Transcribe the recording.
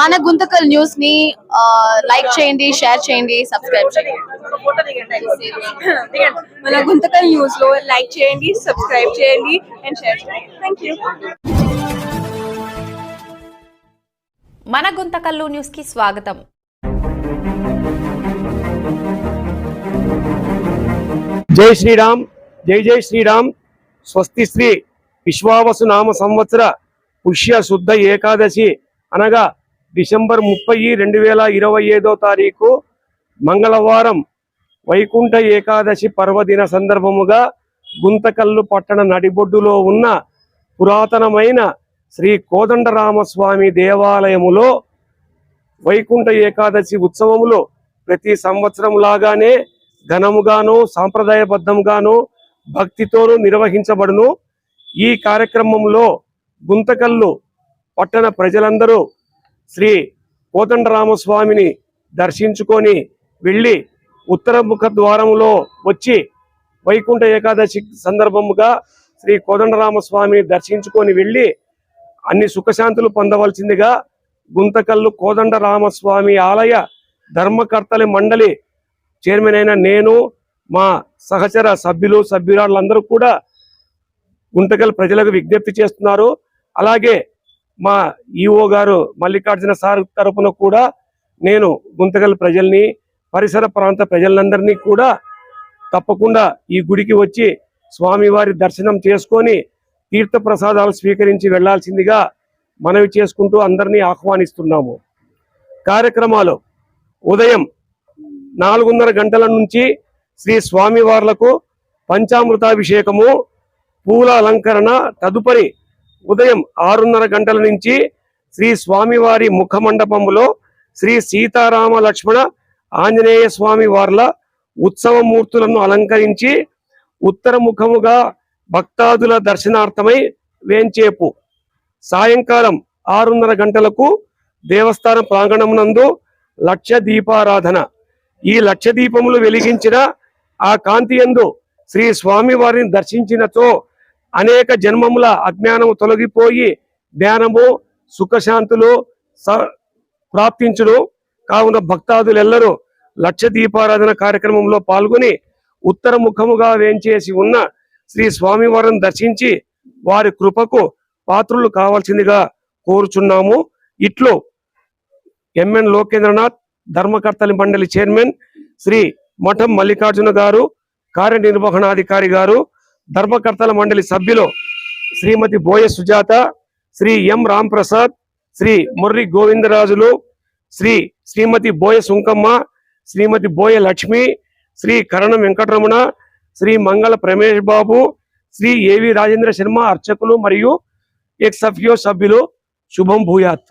మన గుంతకల్ న్యూస్ని లైక్ చేయండి షేర్ చేయండి సబ్స్క్రైబ్ చేయండి. మన గుంతకల్ న్యూస్లో లైక్ చేయండి సబ్స్క్రైబ్ చేయండి అండ్ షేర్ చేయండి. థ్యాంక్ యూ మన గుంతకల్లు న్యూస్కి స్వాగతం. జై శ్రీరామ్ జై జై శ్రీరామ్. స్వస్తి శ్రీ విశ్వావసు నామ సంవత్సర పుష్య శుద్ధ ఏకాదశి అనగా డిసెంబర్ ముప్పై రెండు వేల ఇరవై ఐదో తారీఖు మంగళవారం వైకుంఠ ఏకాదశి పర్వదిన సందర్భముగా గుంతకల్లు పట్టణ నడిబొడ్డులో ఉన్న పురాతనమైన శ్రీ కోదండరామస్వామి దేవాలయములో వైకుంఠ ఏకాదశి ఉత్సవములో ప్రతి సంవత్సరం లాగానే ఘనముగాను సాంప్రదాయబద్ధంగాను భక్తితోనూ నిర్వహించబడును. ఈ కార్యక్రమంలో గుంతకల్లు పట్టణ ప్రజలందరూ శ్రీ కోదండరామస్వామిని దర్శించుకొని వెళ్ళి ఉత్తర ముఖ వచ్చి వైకుంఠ ఏకాదశి సందర్భముగా శ్రీ కోదండరామస్వామిని దర్శించుకొని వెళ్ళి అన్ని సుఖశాంతులు పొందవలసిందిగా గుంతకల్లు కోదండరామస్వామి ఆలయ ధర్మకర్తల మండలి చైర్మన్ అయిన నేను మా సహచర సభ్యులు సభ్యురాళ్ళందరూ కూడా గుంతకల్ ప్రజలకు విజ్ఞప్తి చేస్తున్నారు. అలాగే మా ఈఓ గారు మల్లికార్జున సార్ తరపున కూడా నేను గుంతకల్ ప్రజల్ని పరిసర ప్రాంత ప్రజలందరినీ కూడా తప్పకుండా ఈ గుడికి వచ్చి స్వామివారి దర్శనం చేసుకొని తీర్థ ప్రసాదాలు స్వీకరించి వెళ్ళాల్సిందిగా మనవి చేసుకుంటూ అందరినీ ఆహ్వానిస్తున్నాము. కార్యక్రమాలు ఉదయం నాలుగున్నర గంటల నుంచి శ్రీ స్వామివార్లకు పంచామృతాభిషేకము పూల అలంకరణ తదుపరి ఉదయం ఆరున్నర గంటల నుంచి శ్రీ స్వామివారి ముఖ మండపములో శ్రీ సీతారామ లక్ష్మణ ఆంజనేయ స్వామి వార్ల ఉత్సవమూర్తులను అలంకరించి ఉత్తర ముఖముగా భక్తాదుల దర్శనార్థమై వేంచేపు. సాయంకాలం ఆరున్నర గంటలకు దేవస్థాన ప్రాంగణమునందు లక్ష దీపారాధన. ఈ లక్ష దీపములు వెలిగించిన ఆ కాంతి యందు శ్రీ స్వామివారిని దర్శించినతో అనేక జన్మముల అజ్ఞానము తొలగిపోయి జ్ఞానము సుఖశాంతులు స- ప్రాప్తించును. కావున భక్తాదులెల్లరూ లక్ష దీపారాధన కార్యక్రమంలో పాల్గొని ఉత్తర ముఖముగా వేంచేసి ఉన్న శ్రీ స్వామివారిని దర్శించి వారి కృపకు పాత్రులు కావాల్సిందిగా కోరుచున్నాము. ఇట్లు ఎంఎన్ లోకేంద్రనాథ్ ధర్మకర్తలి మండలి చైర్మన్ శ్రీ మఠం మల్లికార్జున గారు కార్యనిర్వహణాధికారి గారు ధర్మకర్తల మండలి సభ్యులు శ్రీమతి బోయ సుజాత శ్రీ ఎం రామ్ ప్రసాద్ శ్రీ ముర్రి గోవిందరాజులు శ్రీ శ్రీమతి బోయ సుంకమ్మ శ్రీమతి బోయ లక్ష్మి శ్రీ కరణం వెంకటరమణ శ్రీ మంగళ ప్రమేష్ బాబు శ్రీ ఏవి రాజేంద్ర శర్మ అర్చకులు మరియు ఎక్స్ సభ్యులు. శుభం భూయాత్.